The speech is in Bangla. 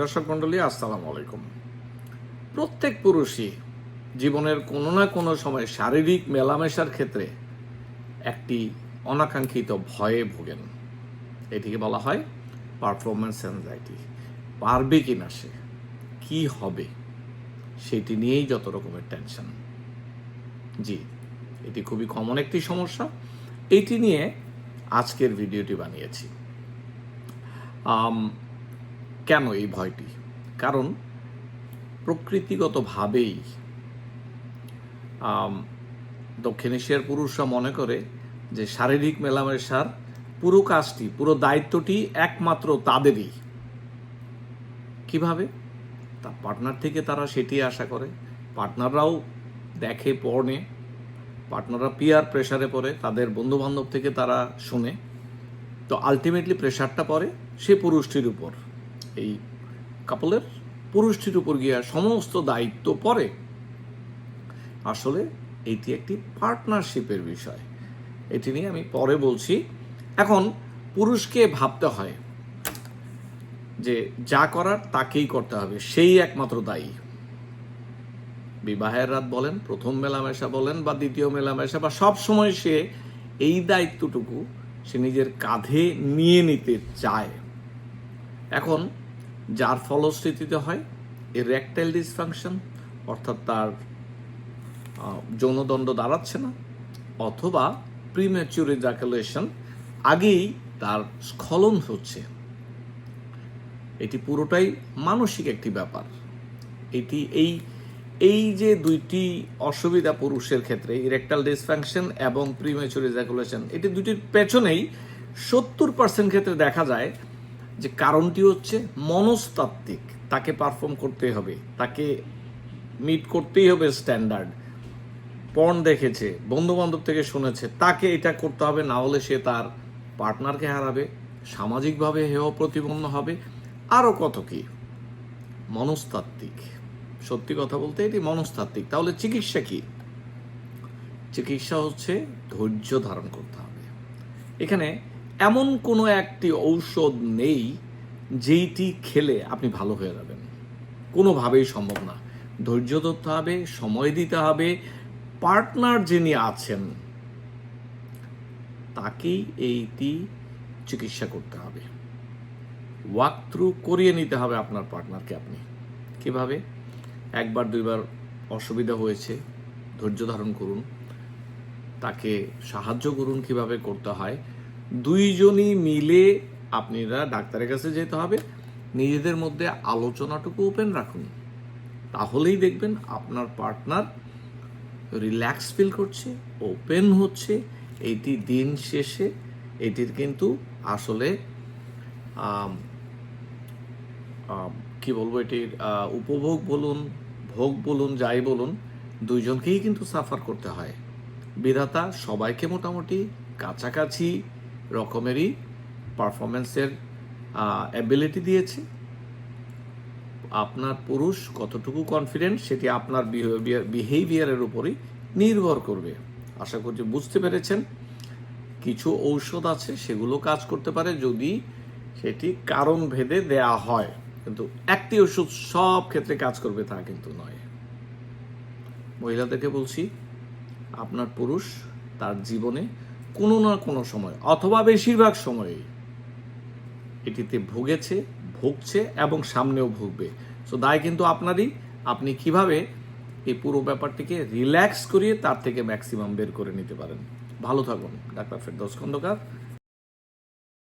দর্শক মন্ডলী আসসালামু আলাইকুম। প্রত্যেক পুরুষই জীবনের কোনো না কোনো সময় শারীরিক মেলামেশার ক্ষেত্রে একটি অনাকাঙ্ক্ষিত ভয়ে ভোগেন। এটিকে বলা হয় পারফরমেন্স অ্যাংজাইটি পারবে কি না সে? কি হবে? সেটি নিয়েই যত রকমের টেনশন জি, এটি খুবই কমন একটি সমস্যা। এটি নিয়ে আজকের ভিডিওটি বানিয়েছি। কেন এই ভয়টি? কারণ প্রকৃতিগতভাবেই দক্ষিণ এশিয়ার পুরুষরা মনে করে যে শারীরিক মেলামেশার পুরো কাজটি, পুরো দায়িত্বটি একমাত্র তাদেরই। কীভাবে? তার পার্টনার থেকে তারা সেটি আশা করে। পার্টনাররাও দেখে, পড়ে। পার্টনাররা পিয়ার প্রেশারে পড়ে, তাদের বন্ধু বান্ধব থেকে তারা শুনে। তো আলটিমেটলি প্রেশারটা পড়ে সে পুরুষটির উপর। এই কাপলের পুরুষটির উপর গিয়া সমস্ত দায়িত্ব পড়ে। আসলে এটি একটি পার্টনারশিপের বিষয়। এটি নিয়ে আমি পরে বলছি। এখন পুরুষকে ভাবতে হয় যে যা করার তাকেই করতে হবে, সেই একমাত্র দায়ী। বিবাহের রাত বলেন, প্রথম মেলামেশা বলেন বা দ্বিতীয় মেলামেশা বা সব সময় সে এই দায়িত্বটুকু সে নিজের কাঁধে নিয়ে নিতে চায়। এখন যার ফলশ্রুতিতে হয় ইরেকটাইল ডিসফাংশন, অর্থাৎ তার যৌনদণ্ড দাঁড়াচ্ছে না, অথবা প্রিম্যাচুর ইজাকুলেশন আগেই তার স্খলন হচ্ছে। এটি পুরোটাই মানসিক একটি ব্যাপার। এটি এই এই যে দুইটি অসুবিধা পুরুষের ক্ষেত্রে ইরেকটাল ডিসফাংশন এবং প্রিমেচুর ইজাকুলেশন এটি দুটির পেছনেই সত্তর পার্সেন্ট ক্ষেত্রে দেখা যায় যে কারণটি হচ্ছে মনস্তাত্ত্বিক, তাকে পারফর্ম করতেই হবে, তাকে মিট করতেই হবে স্ট্যান্ডার্ড পর্ন দেখেছে বন্ধু বান্ধব থেকে শুনেছে, তাকে এটা করতে হবে, না হলে সে তার পার্টনারকে হারাবে, সামাজিকভাবে হেয় প্রতিপন্ন হবে। আরও কত কি? মনস্তাত্ত্বিক। সত্যি কথা বলতে এটি মনস্তাত্ত্বিক। তাহলে চিকিৎসা কি? চিকিৎসা হচ্ছে ধৈর্য ধারণ করতে হবে। এখানে এমন কোনো একটি ঔষধ নেই যেইটি খেলে আপনি ভালো হয়ে যাবেন। কোনোভাবেই সম্ভব না। ধৈর্য ধরতে হবে, সময় দিতে হবে। পার্টনার যিনি আছেন, তাকেই এইটি চিকিৎসা করতে হবে। ওয়াক থ্রু করিয়ে নিতে হবে আপনার পার্টনারকে আপনি। কীভাবে? একবার, দুইবার অসুবিধা হয়েছে, ধৈর্য ধারণ করুন। তাকে সাহায্য করুন কীভাবে করতে হয়। দুইজনই মিলে আপনারা ডাক্তারের কাছে যেতে হবে। নিজেদের মধ্যে আলোচনাটুকু ওপেন রাখুন। তাহলেই দেখবেন আপনার পার্টনার রিল্যাক্স ফিল করছে ওপেন হচ্ছে। এইটি দিন শেষে, এটির কিন্তু আসলে কি বলব এটির উপভোগ বলুন, ভোগ বলুন, যাই বলুন, দুইজনকেই কিন্তু সাফার করতে হয়। বিধাতা সবাইকে মোটামুটি কাছাকাছি রকমেরই পারফরমেন্সের অ্যাবিলিটি দিয়েছে। আপনার পুরুষ কতটুকু কনফিডেন্ট সেটি আপনার বিহেভিয়ারের উপরই নির্ভর করবে। আশা করছি বুঝতে পেরেছেন। কিছু ঔষধ আছে, সেগুলো কাজ করতে পারে যদি সেটি কারণ ভেদে দেয়া হয়। কিন্তু একটি ওষুধ সব ক্ষেত্রে কাজ করবে তা কিন্তু নয়। মহিলাদেরকে বলছি, আপনার পুরুষ তার জীবনে কোনো না কোনো সময়, অথবা বেশিরভাগ সময়ে এটিতে ভুগেছে, ভুগছে এবং সামনেও ভুগবে। সো দায় কিন্তু আপনারই। আপনি কীভাবে এই পুরো ব্যাপারটিকে রিল্যাক্স করিয়ে তার থেকে ম্যাক্সিমাম বের করে নিতে পারেন? ভালো থাকুন, ডাক্তার ফেরদৌস খন্দকার।